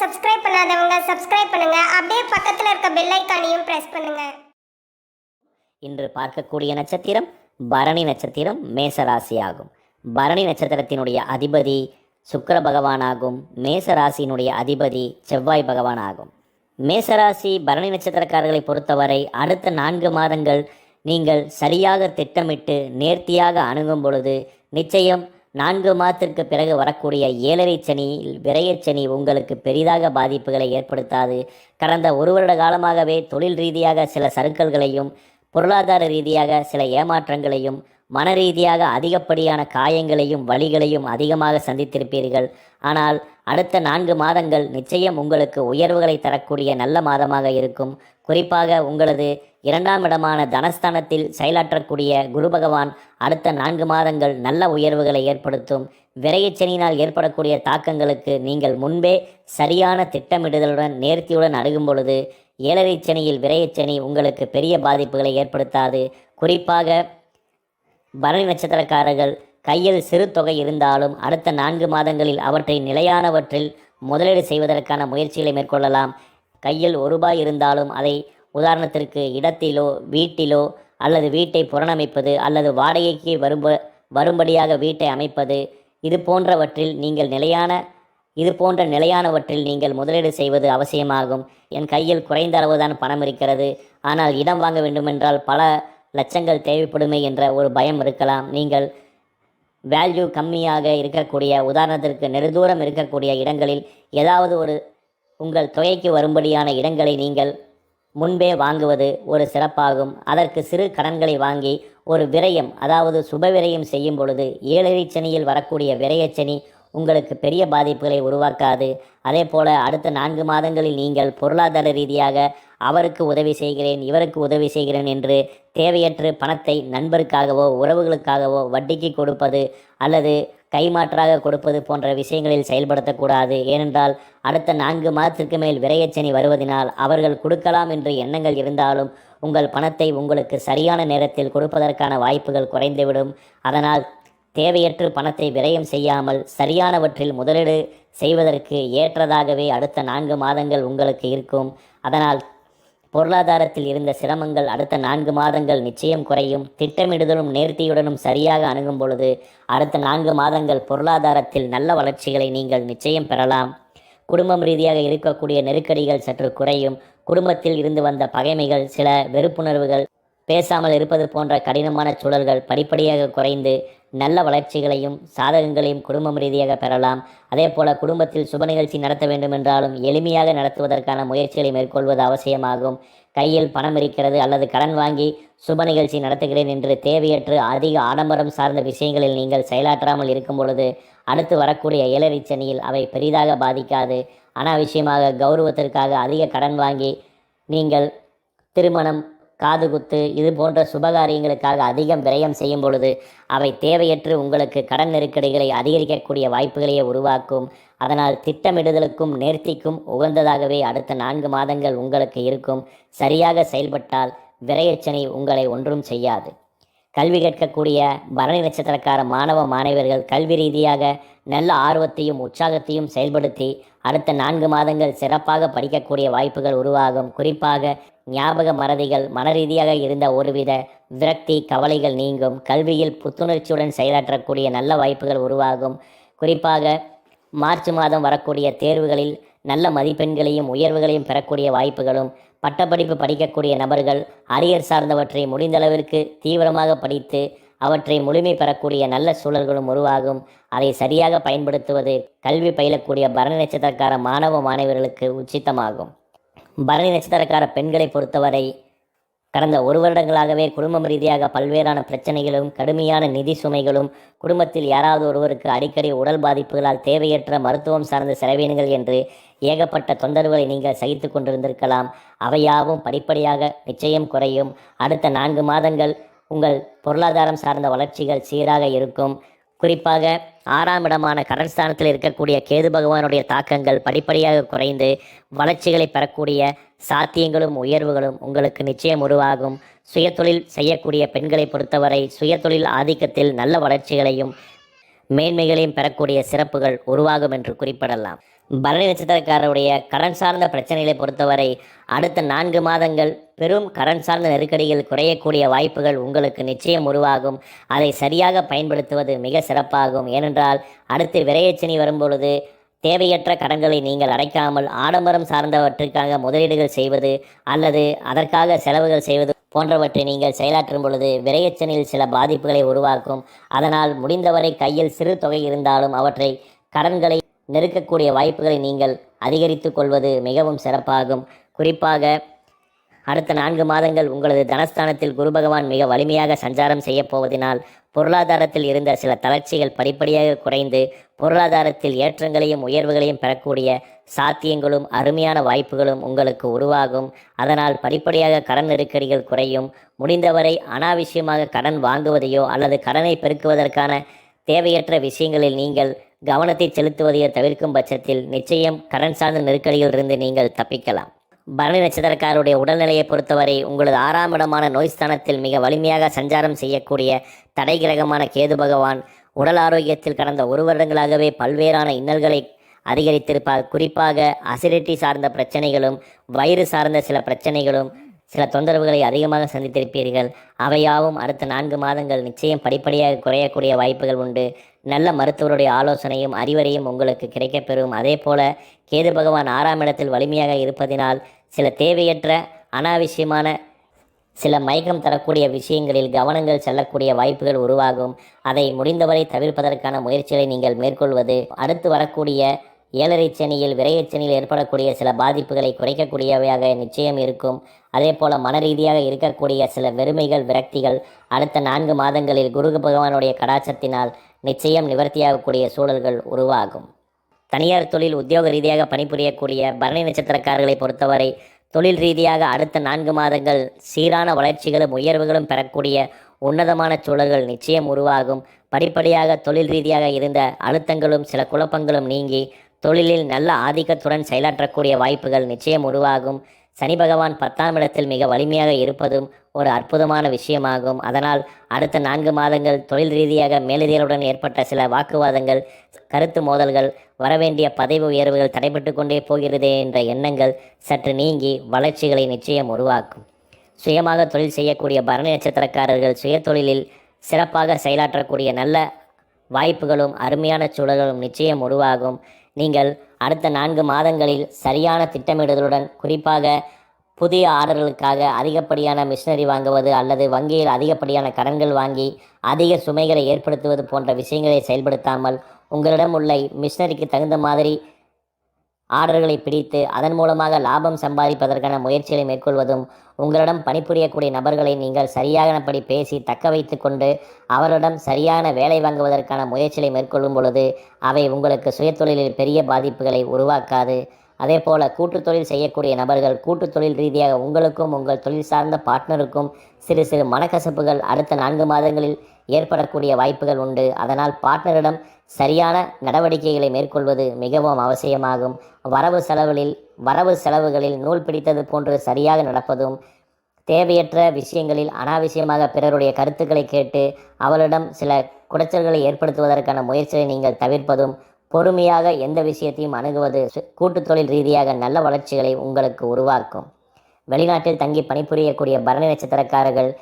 Subscribe பண்ணாதவங்க subscribe பண்ணுங்க. அப்படியே பக்கத்தில் இருக்க பெல் ஐக்கானையும் பிரஸ் பண்ணுங்க. இன்று பார்க்கக்கூடிய நட்சத்திரம் பரணி நட்சத்திரம் மேச ராசியாகும் பரணி நட்சத்திரத்தினுடைய அதிபதி சுக்கர பகவானாகும். மேச ராசியினுடைய அதிபதி செவ்வாய் பகவானாகும். மேசராசி பரணி நட்சத்திரக்காரர்களை பொறுத்தவரை அடுத்த நான்கு மாதங்கள் நீங்கள் சரியாக திட்டமிட்டு நேர்த்தியாக அணுகும் பொழுது நிச்சயம் நான்கு மாதத்திற்கு பிறகு வரக்கூடிய ஏழரை சனி விரையச்சனி உங்களுக்கு பெரிதாக பாதிப்புகளை ஏற்படுத்தாது. கடந்த ஒரு வருட காலமாகவே தொழில் ரீதியாக சில சறுக்கல்களையும் பொருளாதார ரீதியாக சில ஏமாற்றங்களையும் மன ரீதியாக அதிகப்படியான காயங்களையும் வலிகளையும் அதிகமாக சந்தித்திருப்பீர்கள். ஆனால் அடுத்த நான்கு மாதங்கள் நிச்சயம் உங்களுக்கு உயர்வுகளை தரக்கூடிய நல்ல மாதமாக இருக்கும். குறிப்பாக உங்களது இரண்டாம் இடமான தனஸ்தானத்தில் செயலாற்றக்கூடிய குரு பகவான் அடுத்த நான்கு மாதங்கள் நல்ல உயர்வுகளை ஏற்படுத்தும். விரையச்சனியினால் ஏற்படக்கூடிய தாக்கங்களுக்கு நீங்கள் முன்பே சரியான திட்டமிடுதலுடன் நேர்த்தியுடன் அணுகும் பொழுது ஏழரை சனியில் விரையச்சனி உங்களுக்கு பெரிய பாதிப்புகளை ஏற்படுத்தாது. குறிப்பாக பரணி நட்சத்திரக்காரர்கள் கையில் சிறு தொகை இருந்தாலும் அடுத்த நான்கு மாதங்களில் அவற்றை நிலையானவற்றில் முதலீடு செய்வதற்கான முயற்சிகளை மேற்கொள்ளலாம். கையில் ஒரு ரூபாய் இருந்தாலும் அதை உதாரணத்திற்கு இடத்திலோ வீட்டிலோ அல்லது வீட்டை புறணமைப்பது அல்லது வாடகைக்கு வரும்ப வரும்படியாக வீட்டை அமைப்பது இது போன்றவற்றில் நீங்கள் நிலையான இது போன்ற நிலையானவற்றில் நீங்கள் முதலீடு செய்வது அவசியமாகும். என் கையில் குறைந்த அளவுதான் பணம் இருக்கிறது. ஆனால் இடம் வாங்க வேண்டுமென்றால் பல லட்சங்கள் தேவைப்படுமே என்ற ஒரு பயம் இருக்கலாம். நீங்கள் வேல்யூ கம்மியாக இருக்கக்கூடிய உதாரணத்திற்கு நெடுதூரம் இருக்கக்கூடிய இடங்களில் ஏதாவது ஒரு உங்கள் தொகைக்கு வரும்படியான இடங்களை நீங்கள் முன்பே வாங்குவது ஒரு சிறப்பாகும். அதற்கு சிறு கடன்களை வாங்கி ஒரு விரயம் அதாவது சுப விரயம் செய்யும் பொழுது ஏழரை சனியில் வரக்கூடிய விரயச்சனி உங்களுக்கு பெரிய பாதிப்புகளை உருவாக்காது. அதே போல அடுத்த நான்கு மாதங்களில் நீங்கள் பொருளாதார ரீதியாக அவருக்கு உதவி செய்கிறேன் இவருக்கு உதவி செய்கிறேன் என்று தேவையற்று பணத்தை நண்பருக்காகவோ உறவுகளுக்காகவோ வட்டிக்கு கொடுப்பது அல்லது கைமாற்றாக கொடுப்பது போன்ற விஷயங்களில் செயல்படுத்தக்கூடாது. ஏனென்றால் அடுத்த நான்கு மாதத்திற்கு மேல் விரையச்சனி வருவதனால் அவர்கள் கொடுக்கலாம் என்று எண்ணங்கள் இருந்தாலும் உங்கள் பணத்தை உங்களுக்கு சரியான நேரத்தில் கொடுப்பதற்கான வாய்ப்புகள் குறைந்துவிடும். அதனால் தேவையற்று பணத்தை விரயம் செய்யாமல் சரியானவற்றில் முதலீடு செய்வதற்கு ஏற்றதாகவே அடுத்த நான்கு மாதங்கள் உங்களுக்கு இருக்கும். அதனால் பொருளாதாரத்தில் இருந்த சிரமங்கள் அடுத்த நான்கு மாதங்கள் நிச்சயம் குறையும். திட்டமிடுதலும் நேர்த்தியுடனும் சரியாக அணுகும் பொழுது அடுத்த நான்கு மாதங்கள் பொருளாதாரத்தில் நல்ல வளர்ச்சிகளை நீங்கள் நிச்சயம் பெறலாம். குடும்பம் ரீதியாக இருக்கக்கூடிய நெருக்கடிகள் சற்று குறையும். குடும்பத்தில் இருந்து வந்த பகைமைகள் சில வெறுப்புணர்வுகள் பேசாமல் இருப்பது போன்ற கடினமான சூழல்கள் படிப்படியாக குறைந்து நல்ல வளர்ச்சிகளையும் சாதகங்களையும் குடும்பம் ரீதியாக பெறலாம். அதே போல குடும்பத்தில் சுப நிகழ்ச்சி நடத்த வேண்டும் என்றாலும் எளிமையாக நடத்துவதற்கான முயற்சிகளை மேற்கொள்வது அவசியமாகும். கையில் பணம் இருக்கிறது அல்லது கடன் வாங்கி சுப நிகழ்ச்சி நடத்துகிறேன் என்று தேவையற்று அதிக ஆடம்பரம் சார்ந்த விஷயங்களில் நீங்கள் செயலாற்றாமல் இருக்கும் பொழுது அடுத்து வரக்கூடிய ஏழரை சனியில் அவை பெரிதாக பாதிக்காது. அனாவசியமாக கௌரவத்திற்காக அதிக கடன் வாங்கி நீங்கள் திருமணம் காதுகுத்து இது போன்ற சுபகாரியங்களுக்காக அதிகம் விரயம் செய்யும் பொழுது அவை தேவையற்று உங்களுக்கு கடன் நெருக்கடிகளை அதிகரிக்கக்கூடிய வாய்ப்புகளையே உருவாக்கும். அதனால் திட்டமிடுதலுக்கும் நேர்த்திக்கும் உகந்ததாகவே அடுத்த நான்கு மாதங்கள் உங்களுக்கு இருக்கும். சரியாக செயல்பட்டால் விரையச்சனை உங்களை ஒன்றும் செய்யாது. கல்வி கற்கக்கூடிய பரணி நட்சத்திரக்கார மாணவ மாணவர்கள் கல்வி ரீதியாக நல்ல ஆர்வத்தையும் உற்சாகத்தையும் செயல்படுத்தி அடுத்த நான்கு மாதங்கள் சிறப்பாக படிக்கக்கூடிய வாய்ப்புகள் உருவாகும். குறிப்பாக ஞாபக மறதிகள் மனரீதியாக இருந்த ஒருவித விரக்தி கவலைகள் நீங்கும். கல்வியில் புத்துணர்ச்சியுடன் செயலாற்றக்கூடிய நல்ல வாய்ப்புகள் உருவாகும். குறிப்பாக மார்ச் மாதம் வரக்கூடிய தேர்வுகளில் நல்ல மதிப்பெண்களையும் உயர்வுகளையும் பெறக்கூடிய வாய்ப்புகளும் பட்டப்படிப்பு படிக்கக்கூடிய நபர்கள் அரியர் சார்ந்தவற்றை முடிந்தளவிற்கு தீவிரமாக படித்து அவற்றை முழுமை பெறக்கூடிய நல்ல சூழல்களும் உருவாகும். அதை சரியாக பயன்படுத்துவது கல்வி பயிலக்கூடிய பரணி நட்சத்திரக்கார மாணவ மாணவர்களுக்கு உச்சித்தமாகும் பரணி நட்சத்திரக்கார பெண்களை பொறுத்தவரை கடந்த ஒரு வருடங்களாகவே குடும்பம் ரீதியாக பல்வேறான பிரச்சனைகளும் கடுமையான நிதி சுமைகளும் குடும்பத்தில் யாராவது ஒருவருக்கு அடிக்கடி உடல் பாதிப்புகளால் தேவையற்ற மருத்துவம் சார்ந்த செலவினங்கள் என்று ஏகப்பட்ட தொந்தரவுகளை நீங்கள் சகித்து கொண்டிருந்திருக்கலாம். அவையாவும் படிப்படியாக நிச்சயம் குறையும். அடுத்த நான்கு மாதங்கள் உங்கள் பொருளாதாரம் சார்ந்த வளர்ச்சிகள் சீராக இருக்கும். குறிப்பாக ஆறாம் இடமான கடன் ஸ்தானத்தில் இருக்கக்கூடிய கேது பகவானுடைய தாக்கங்கள் படிப்படியாக குறைந்து வளர்ச்சிகளை பெறக்கூடிய சாத்தியங்களும் உயர்வுகளும் உங்களுக்கு நிச்சயம் உருவாகும். சுயதொழில் செய்யக்கூடிய பெண்களை பொறுத்தவரை சுயதொழில் ஆதிக்கத்தில் நல்ல வளர்ச்சிகளையும் மேன்மைகளையும் பெறக்கூடிய சிறப்புகள் உருவாகும் என்று குறிப்பிடலாம். பரணி நட்சத்திரக்காரருடைய கடன் சார்ந்த பிரச்சனைகளை பொறுத்தவரை அடுத்த நான்கு மாதங்கள் பெரும் கடன் சார்ந்த நெருக்கடிகள் குறையக்கூடிய வாய்ப்புகள் உங்களுக்கு நிச்சயம் உருவாகும். அதை சரியாக பயன்படுத்துவது மிக சிறப்பாகும். ஏனென்றால் அடுத்து விரையச்சனி வரும்பொழுது தேவையற்ற கடன்களை நீங்கள் அடைக்காமல் ஆடம்பரம் சார்ந்தவற்றுக்காக முதலீடுகள் செய்வது அல்லது அதற்காக செலவுகள் செய்வது போன்றவற்றை நீங்கள் செயலாற்றும் பொழுது விரையச்சனில் சில பாதிப்புகளை உருவாக்கும். அதனால் முடிந்தவரை கையில் சிறு தொகை இருந்தாலும் அவற்றை கடன்களை நெருக்கக்கூடிய வாய்ப்புகளை நீங்கள் அதிகரித்து கொள்வது மிகவும் சிறப்பாகும். குறிப்பாக அடுத்த நான்கு மாதங்கள் உங்களது தனஸ்தானத்தில் குரு பகவான் மிக வலிமையாக சஞ்சாரம் செய்யப் போவதினால் பொருளாதாரத்தில் இருந்த சில தளர்ச்சிகள் படிப்படியாக குறைந்து பொருளாதாரத்தில் ஏற்றங்களையும் உயர்வுகளையும் பெறக்கூடிய சாத்தியங்களும் அருமையான வாய்ப்புகளும் உங்களுக்கு உருவாகும். அதனால் படிப்படியாக கடன் நெருக்கடிகள் குறையும். முடிந்தவரை அனாவசியமாக கடன் வாங்குவதையோ அல்லது கடனை பெருக்குவதற்கான தேவையற்ற விஷயங்களில் நீங்கள் கவனத்தை செலுத்துவதையோ தவிர்க்கும் பட்சத்தில் நிச்சயம் கடன் சார்ந்த நெருக்கடிகளிலிருந்து நீங்கள் தப்பிக்கலாம். பரணி நட்சத்திரக்காரருடைய உடல்நிலையை பொறுத்தவரை உங்களது ஆறாம் இடமான நோய் ஸ்தானத்தில் மிக வலிமையாக சஞ்சாரம் செய்யக்கூடிய தடை கிரகமான கேது பகவான் உடல் ஆரோக்கியத்தில் கடந்த ஒரு வருடங்களாகவே பல்வேறான இன்னல்களை அதிகரித்திருப்பார். குறிப்பாக அசிடிட்டி சார்ந்த பிரச்சனைகளும் வயிறு சார்ந்த சில பிரச்சனைகளும் சில தொந்தரவுகளை அதிகமாக சந்தித்திருப்பீர்கள். அவையாவும் அடுத்த நான்கு மாதங்கள் நிச்சயம் படிப்படியாக குறையக்கூடிய வாய்ப்புகள் உண்டு. நல்ல மருத்துவருடைய ஆலோசனையும் அறிவுரையும் உங்களுக்கு கிடைக்கப்பெறும். அதே போல கேது பகவான் ஆறாம் இடத்தில் வலிமையாக இருப்பதினால் சில தேவையற்ற அனாவசியமான சில மயக்கம் தரக்கூடிய விஷயங்களில் கவனங்கள் செல்லக்கூடிய வாய்ப்புகள் உருவாகும். அதை முடிந்தவரை தவிர்ப்பதற்கான முயற்சிகளை நீங்கள் மேற்கொள்வது. அடுத்து வரக்கூடிய ஏழரை சனியில் விரையச் ஏற்படக்கூடிய சில பாதிப்புகளை குறைக்கக்கூடியவையாக நிச்சயம் இருக்கும். அதே போல மன ரீதியாக இருக்கக்கூடிய சில வெறுமைகள் விரக்திகள் அடுத்த நான்கு மாதங்களில் குரு பகவானுடைய கடாச்சத்தினால் நிச்சயம் நிவர்த்தியாகக்கூடிய சூழல்கள் உருவாகும். தனியார் தொழில் உத்தியோக ரீதியாக பணிபுரியக்கூடிய பரணி நட்சத்திரக்காரர்களை பொறுத்தவரை தொழில் ரீதியாக அடுத்த நான்கு மாதங்கள் சீரான வளர்ச்சிகளும் உயர்வுகளும் பெறக்கூடிய உன்னதமான சூழல்கள் நிச்சயம் உருவாகும். படிப்படியாக தொழில் ரீதியாக இருந்த அழுத்தங்களும் சில குழப்பங்களும் நீங்கி தொழிலில் நல்ல ஆதிக்கத்துடன் செயலாற்றக்கூடிய வாய்ப்புகள் நிச்சயம் உருவாகும். சனி பகவான் பத்தாம் இடத்தில் மிக வலிமையாக இருப்பதும் ஒரு அற்புதமான விஷயமாகும். அதனால் அடுத்த நான்கு மாதங்கள் தொழில் ரீதியாக மேலதிகளுடன் ஏற்பட்ட சில வாக்குவாதங்கள் கருத்து மோதல்கள் வரவேண்டிய பதவி உயர்வுகள் தடைபட்டு கொண்டே போகிறதே என்ற எண்ணங்கள் சற்று நீங்கி வளர்ச்சிகளை நிச்சயம் உருவாக்கும். சுயமாக தொழில் செய்யக்கூடிய பரணி நட்சத்திரக்காரர்கள் சுய தொழிலில் சிறப்பாக செயலாற்றக்கூடிய நல்ல வாய்ப்புகளும் அருமையான சூழல்களும் நிச்சயம் உருவாகும். நீங்கள் அடுத்த நான்கு மாதங்களில் சரியான திட்டமிடுதலுடன் குறிப்பாக புதிய ஆர்டர்களுக்காக அதிகப்படியான மிஷினரி வாங்குவது அல்லது வங்கியில் அதிகப்படியான கடன்கள் வாங்கி அதிக சுமைகளை ஏற்படுத்துவது போன்ற விஷயங்களை செயல்படுத்தாமல் உங்களிடம் உள்ள மிஷினரிக்கு தகுந்த மாதிரி ஆர்டர்களை பிடித்து அதன் மூலமாக லாபம் சம்பாதிப்பதற்கான முயற்சிகளை மேற்கொள்வதும் உங்களிடம் பணிபுரியக்கூடிய நபர்களை நீங்கள் சரியானபடி பேசி தக்க வைத்து கொண்டு அவரிடம் சரியான வேலை வாங்குவதற்கான முயற்சிகளை மேற்கொள்ளும் பொழுது அவை உங்களுக்கு சுயத்தொழிலில் பெரிய பாதிப்புகளை உருவாக்காது. அதே போல கூட்டுத்தொழில் செய்யக்கூடிய நபர்கள் கூட்டு தொழில் ரீதியாக உங்களுக்கும் உங்கள் தொழில் சார்ந்த பார்ட்னருக்கும் சிறு சிறு மனக்கசப்புகள் அடுத்த நான்கு மாதங்களில் ஏற்படக்கூடிய வாய்ப்புகள் உண்டு. அதனால் பார்ட்னரிடம் சரியான நடவடிக்கைகளை மேற்கொள்வது மிகவும் அவசியமாகும். வரவு செலவுகளில் வரவு செலவுகளில் நூல் பிடித்தது போன்று சரியாக நடப்பதும் தேவையற்ற விஷயங்களில் அனாவசியமாக பிறருடைய கருத்துக்களை கேட்டு அவளிடம் சில குடைச்சல்களை ஏற்படுத்துவதற்கான முயற்சியை நீங்கள் தவிர்ப்பதும் பொறுமையாக எந்த விஷயத்தையும் அணுகுவது சு- கூட்டுத் தொழில் ரீதியாக நல்ல வளர்ச்சிகளை உங்களுக்கு உருவாக்கும். வெளிநாட்டில் தங்கி பணிபுரியக்கூடிய பரணி நட்சத்திரக்காரர்கள்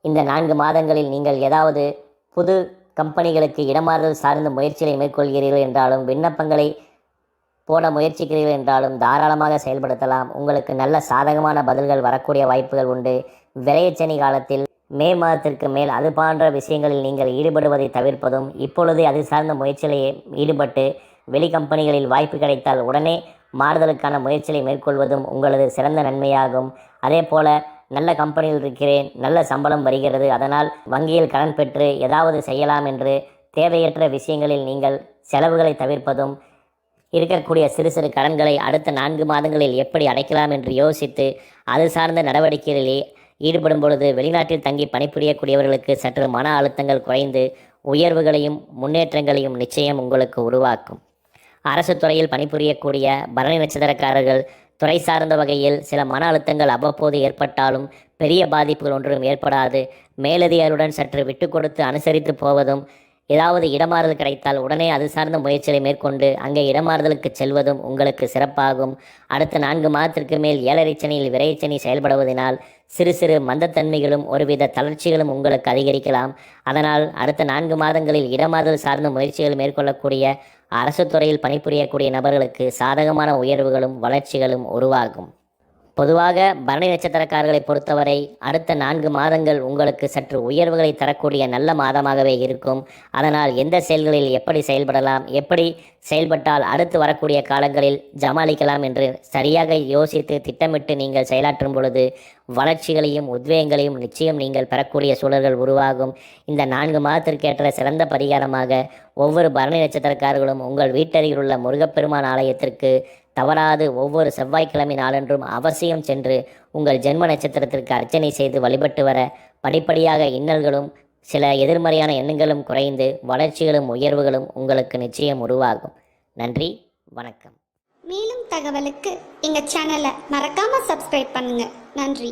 இந்த நான்கு மாதங்களில் நீங்கள் ஏதாவது புது கம்பெனிகளுக்கு இடமாறுதல் சார்ந்த முயற்சிகளை மேற்கொள்கிறீர்கள் என்றாலும் விண்ணப்பங்களை போட முயற்சிக்கிறீர்கள் என்றாலும் தாராளமாக செயல்படுத்தலாம். உங்களுக்கு நல்ல சாதகமான பதில்கள் வரக்கூடிய வாய்ப்புகள் உண்டு. விரையச்சனி காலத்தில் மே மாதத்திற்கு மேல் அது போன்ற விஷயங்களில் நீங்கள் ஈடுபடுவதை தவிர்ப்பதும் இப்பொழுதே அது சார்ந்த முயற்சியிலேயே ஈடுபட்டு வெளி கம்பெனிகளில் வாய்ப்பு கிடைத்தால் உடனே மாறுதலுக்கான முயற்சியை மேற்கொள்வதும் உங்களது சிறந்த நன்மையாகும். அதே போல நல்ல கம்பெனியில் இருக்கிறேன் நல்ல சம்பளம் வருகிறது அதனால் வங்கியில் கடன் பெற்று ஏதாவது செய்யலாம் என்று தேவையற்ற விஷயங்களில் நீங்கள் செலவுகளை தவிர்ப்பதும் இருக்கக்கூடிய சிறு சிறு கடன்களை அடுத்த நான்கு மாதங்களில் எப்படி அடைக்கலாம் என்று யோசித்து அது சார்ந்த நடவடிக்கைகளிலே ஈடுபடும் பொழுது வெளிநாட்டில் தங்கி பணிபுரியக்கூடியவர்களுக்கு சற்று மன அழுத்தங்கள் குறைந்து உயர்வுகளையும் முன்னேற்றங்களையும் நிச்சயம் உங்களுக்கு உருவாக்கும். அரசு துறையில் பணிபுரியக்கூடிய பரணி நட்சத்திரக்காரர்கள் துறை சார்ந்த வகையில் சில மன அழுத்தங்கள் அவ்வப்போது ஏற்பட்டாலும் பெரிய பாதிப்புகள் ஒன்றும் ஏற்படாது. மேலதிகாரியுடன் சற்று விட்டு கொடுத்து அனுசரித்து போவதும் ஏதாவது இடமாறுதல் கிடைத்தால் உடனே அது சார்ந்த முயற்சிகளை மேற்கொண்டு அங்கே இடமாறுதலுக்கு செல்வதும் உங்களுக்கு சிறப்பாகும். அடுத்த நான்கு மாதத்திற்கு மேல் ஏழரை சனியில் விரைச்சனி செயல்படுவதனால் சிறு சிறு மந்தத்தன்மைகளும் ஒருவித தளர்ச்சிகளும் உங்களுக்கு அதிகரிக்கலாம். அதனால் அடுத்த நான்கு மாதங்களில் இடமாறுதல் சார்ந்த முயற்சிகள் மேற்கொள்ளக்கூடிய அரசு துறையில் பணிபுரியக்கூடிய நபர்களுக்கு சாதகமான உயர்வுகளும் வளர்ச்சிகளும் உருவாகும். பொதுவாக பரணி நட்சத்திரக்காரர்களை பொறுத்தவரை அடுத்த நான்கு மாதங்கள் உங்களுக்கு சற்று உயர்வுகளை தரக்கூடிய நல்ல மாதமாகவே இருக்கும். அதனால் எந்த செயல்களில் எப்படி செயல்படலாம் எப்படி செயல்பட்டால் அடுத்து வரக்கூடிய காலங்களில் ஜமாளிக்கலாம் என்று சரியாக யோசித்து திட்டமிட்டு நீங்கள் செயலாற்றும் பொழுது வளர்ச்சிகளையும் உத்வேகங்களையும் நிச்சயம் நீங்கள் பெறக்கூடிய சூழல்கள் உருவாகும். இந்த நான்கு மாதத்திற்கேற்ற சிறந்த பரிகாரமாக ஒவ்வொரு பரணி நட்சத்திரக்காரர்களும் உங்கள் வீட்டருகில் உள்ள முருகப்பெருமான் ஆலயத்திற்கு தவறாது ஒவ்வொரு செவ்வாய்க்கிழமை நாளன்றும் அவசியம் சென்று உங்கள் ஜென்ம நட்சத்திரத்திற்கு அர்ச்சனை செய்து வழிபட்டு வர படிப்படியாக இன்னல்களும் சில எதிர்மறையான எண்ணங்களும் குறைந்து வளர்ச்சிகளும் உயர்வுகளும் உங்களுக்கு நிச்சயம் உருவாகும். நன்றி வணக்கம். மேலும் தகவலுக்கு எங்கள் சேனலை மறக்காமல் சப்ஸ்கிரைப் பண்ணுங்கள் நன்றி.